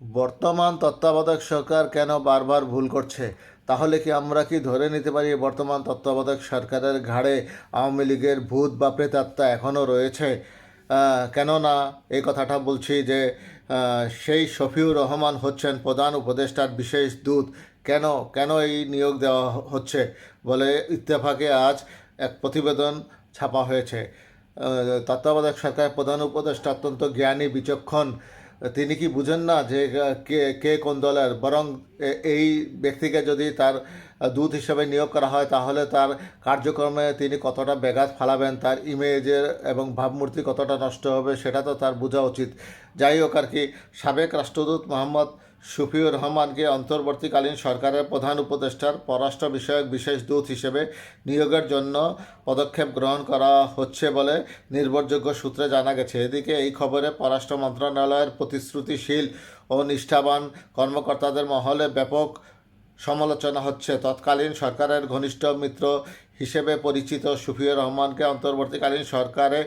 বর্তমান তত্ত্বাবধায়ক সরকার কেন বারবার ভুল করছে? তাহলে কি আমরা কি ধরে নিতে পারি বর্তমান তত্ত্বাবধায়ক সরকারের ঘাড়ে আওয়ামী লীগের ভূত বা প্রেতাত্মা এখনও রয়েছে? কেননা এই কথাটা বলছি যে সেই শফিউর রহমান হচ্ছেন প্রধান উপদেষ্টার বিশেষ দূত। কেন কেন এই নিয়োগ দেওয়া হচ্ছে বলে ইত্তেফাকে আজ এক প্রতিবেদন ছাপা হয়েছে। তত্ত্বাবধায়ক সরকারের প্রধান উপদেষ্টা অত্যন্ত জ্ঞানী, বিচক্ষণ তিনি কি বুঝেন না যে কে কে কোন দলের? বরং এই ব্যক্তিকে যদি তার দূত হিসেবে নিয়োগ করা হয়, তাহলে তার কার্যক্রমে তিনি কতটা ব্যাঘাত ফালাবেন, তার ইমেজের এবং ভাবমূর্তি কতটা নষ্ট হবে, সেটা তো তার বোঝা উচিত। যাই হোক আর কি, সাবেক রাষ্ট্রদূত মোহাম্মদ শফিউর রহমানকে অন্তর্বর্তীকালীন সরকারের প্রধান উপদেষ্টার পররাষ্ট্র বিষয়ক বিশেষ দূত হিসেবে নিয়োগের জন্য পদক্ষেপ গ্রহণ করা হচ্ছে বলে নির্ভরযোগ্য সূত্রে জানা গেছে। এদিকে এই খবরে পররাষ্ট্র মন্ত্রণালয়ের প্রতিশ্রুতিশীল ও নিষ্ঠাবান কর্মকর্তাদের মহলে ব্যাপক সমালোচনা হচ্ছে। তৎকালীন সরকারের ঘনিষ্ঠ মিত্র হিসেবে পরিচিত সুফিউর রহমানকে অন্তর্বর্তীকালীন সরকারে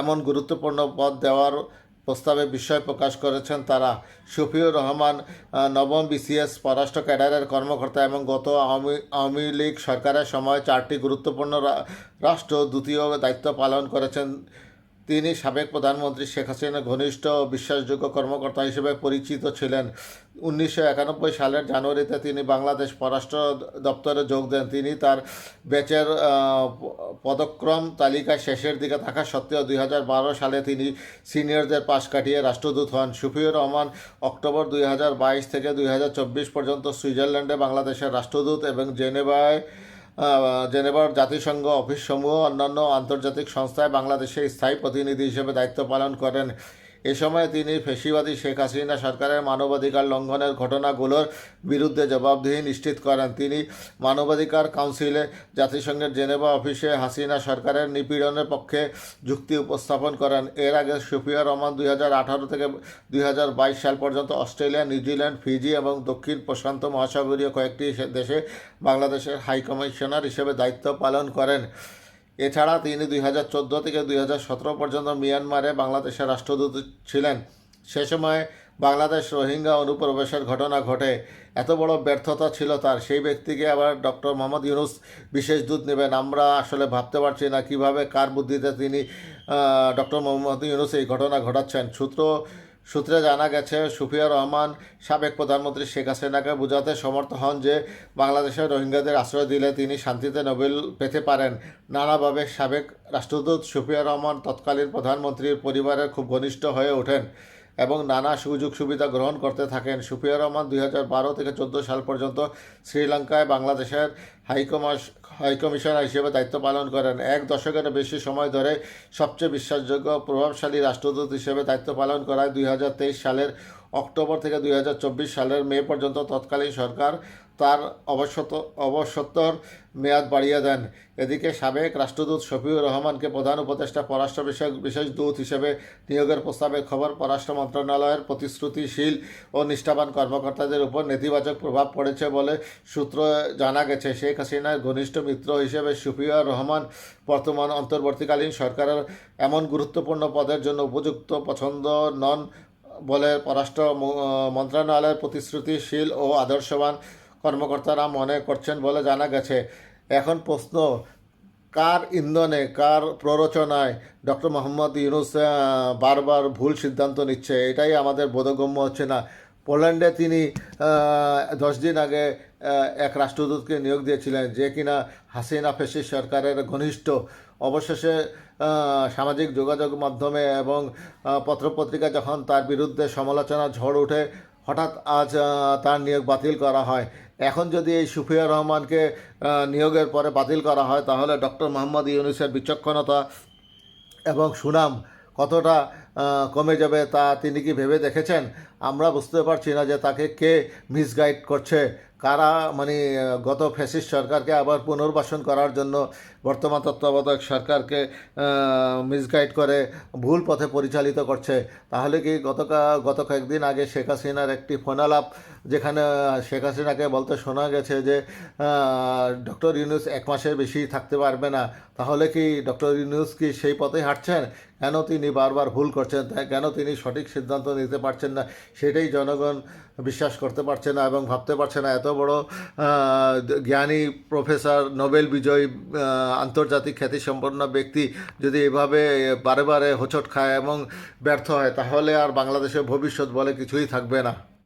এমন গুরুত্বপূর্ণ পদ দেওয়ার প্রস্তাবে বিস্ময় প্রকাশ করেছেন তারা। শফিউর রহমান নবম বিসিএস পররাষ্ট্র ক্যাডারের কর্মকর্তা এবং গত আওয়ামী আওয়ামী লীগ সরকারের সময় চারটি গুরুত্বপূর্ণ রাষ্ট্র দ্বিতীয় দায়িত্ব পালন করেছেন। তিনি সাবেক প্রধানমন্ত্রী শেখ হাসিনার ঘনিষ্ঠ বিশ্বাসযোগ্য কর্মকর্তা হিসেবে পরিচিত ছিলেন। উনিশশো একানব্বই সালের জানুয়ারিতে তিনি বাংলাদেশ পররাষ্ট্র দপ্তরে যোগ দেন। তিনি তার ব্যাচের পদক্রম তালিকায় শেষের দিকে থাকা সত্ত্বেও দুই হাজার বারো সালে তিনি সিনিয়রদের পাশ কাটিয়ে রাষ্ট্রদূত হন। সুফিউর রহমান অক্টোবর দুই হাজার বাইশ থেকে দুই হাজার চব্বিশ পর্যন্ত সুইজারল্যান্ডে বাংলাদেশের রাষ্ট্রদূত এবং জেনেভায় জেনেভার জাতিসংঘ অফিসসমূহ অন্যান্য আন্তর্জাতিক সংস্থায় বাংলাদেশের স্থায়ী প্রতিনিধি হিসেবে দায়িত্ব পালন করেন। এ সময় তিনি ফেসিবাদী শেখ হাসিনা সরকারের মানবাধিকার লঙ্ঘনের ঘটনাগুলোর বিরুদ্ধে জবাবদিহি নিশ্চিত করেন। তিনি মানবাধিকার কাউন্সিলে জাতিসংঘের জেনেভা অফিসে হাসিনা সরকারের নিপীড়নের পক্ষে যুক্তি উপস্থাপন করেন। এর আগে সুফিয়া রহমান দুই হাজার আঠারো থেকে দুই হাজার বাইশ সাল পর্যন্ত অস্ট্রেলিয়া, নিউজিল্যান্ড, ফিজি এবং দক্ষিণ প্রশান্ত মহাসাগরীয় কয়েকটি দেশে বাংলাদেশের হাইকমিশনার হিসেবে দায়িত্ব পালন করেন। এছাড়া তিনি দুই হাজার চোদ্দ থেকে দুই হাজার সতেরো পর্যন্ত মিয়ানমারে বাংলাদেশের রাষ্ট্রদূত ছিলেন। সে সময় বাংলাদেশ রোহিঙ্গা অনুপ্রবেশের ঘটনা ঘটে। এত বড় ব্যর্থতা ছিল তার। সেই ব্যক্তিকে আবার ডক্টর মোহাম্মদ ইউনুস বিশেষ দূত নেবেন। আমরা আসলে ভাবতে পারছি না কীভাবে, কার বুদ্ধিতে তিনি ডক্টর মোহাম্মদ ইউনুস এই ঘটনা ঘটাচ্ছেন। সূত্র সূত্রে জানা গেছে, সুফিয়া রহমান সাবেক প্রধানমন্ত্রী শেখ হাসিনাকে বোঝাতে সমর্থ হন যে, বাংলাদেশের রোহিঙ্গাদের আশ্রয় দিলে তিনি শান্তিতে নোবেল পেতে পারেন। নানাভাবে সাবেক রাষ্ট্রদূত সুফিয়া রহমান তৎকালীন প্রধানমন্ত্রীর পরিবারের খুব ঘনিষ্ঠ হয়ে ওঠেন। এবং নানা সুযোগ সুবিধা গ্রহণ করতে থাকেন। সুফিয়া রহমান দুই হাজার বারো থেকে চোদ্দ সাল পর্যন্ত শ্রীলঙ্কায় বাংলাদেশের হাইকমাস হাইকমিশনার হিসেবে দায়িত্ব পালন করেন। এক দশকের বেশি সময় ধরে সবচেয়ে বিশ্বাসযোগ্য, প্রভাবশালী রাষ্ট্রদূত হিসেবে দায়িত্ব পালন করায় দুই হাজার তেইশ সালের অক্টোবর থেকে দুই হাজার চব্বিশ সালের মে পর্যন্ত তৎকালীন সরকার তার অবসত, অবসত্তর মেয়াদ বাড়িয়ে দেন। এদিকে সাবেক রাষ্ট্রদূত শফিউর রহমানকে প্রধান উপদেষ্টা পররাষ্ট্র বিষয়ক, বিশেষ দূত হিসেবে নিয়োগের প্রস্তাবে খবর পররাষ্ট্র মন্ত্রণালয়ের প্রতিশ্রুতিশীল ও নিষ্ঠাবান কর্মকর্তাদের উপর নেতিবাচক প্রভাব পড়েছে বলে সূত্র জানা গেছে। শেখ হাসিনার ঘনিষ্ঠ মিত্র হিসেবে সুফিয়া রহমান বর্তমান অন্তর্বর্তীকালীন সরকারের এমন গুরুত্বপূর্ণ পদের জন্য উপযুক্ত পছন্দ নন বলে পররাষ্ট্র মন্ত্রণালয়ের প্রতিশ্রুতিশীল ও আদর্শবান কর্মকর্তারা মনে করছেন বলে জানা গেছে। এখন প্রশ্ন, কার ইন্ধনে, কার প্ররোচনায় ডক্টর মোহাম্মদ ইউনুস বারবার ভুল সিদ্ধান্ত নিচ্ছে? এটাই আমাদের বোধগম্য হচ্ছে না। পোল্যান্ডে তিনি দশ দিন আগে এক রাষ্ট্রদূতকে নিয়োগ দিয়েছিলেন যে কিনা হাসিনা ফেসি সরকারের ঘনিষ্ঠ অবশেষে সামাজিক যোগাযোগ মাধ্যমে এবং পত্রপত্রিকা যখন তার বিরুদ্ধে সমালোচনা ঝড় ওঠে, হঠাৎ আজ তার নিয়োগ বাতিল করা হয়। এখন যদি এই সুফিয়া রহমানকে নিয়োগের পরে বাতিল করা হয়, তাহলে ডক্টর মোহাম্মদ ইউনুসের বিচক্ষণতা এবং সুনাম কতটা কমে যাবে তা তিনি কি ভেবে দেখেছেন? আমরা বুঝতে পারছি না যে তাকে কে মিসগাইড করছে। কারা মানে গত ফ্যাসিস্ট সরকারকে আবার পুনর্বাসন করার জন্য বর্তমান তত্ত্বাবধায়ক সরকারকে মিসগাইড করে ভুল পথে পরিচালিত করছে, তাহলে কি গত গত কয়েকদিন আগে শেখ হাসিনার একটি ফোনালাপ যেখানে শেখ হাসিনাকে বলতে শোনা গেছে যে ডক্টর ইউনুস এক মাসের বেশি থাকতে পারবে না, তাহলে কি ডক্টর ইউনুস কি সেই পথে হাঁটছেন? কেন তিনি বারবার ভুল করছেন? কেন তিনি সঠিক সিদ্ধান্ত নিতে পারছেন না? সেটাই জনগণ বিশ্বাস করতে পারছে না এবং ভাবতে পারছে না। এত বড় জ্ঞানী প্রফেসর, নোবেল বিজয়ী আন্তর্জাতিক খ্যাতি সম্পন্ন ব্যক্তি যদি এভাবে বারে বারে হোঁচট খায় এবং ব্যর্থ হয়, তাহলে আর বাংলাদেশের ভবিষ্যৎ বলে কিছুই থাকবে না।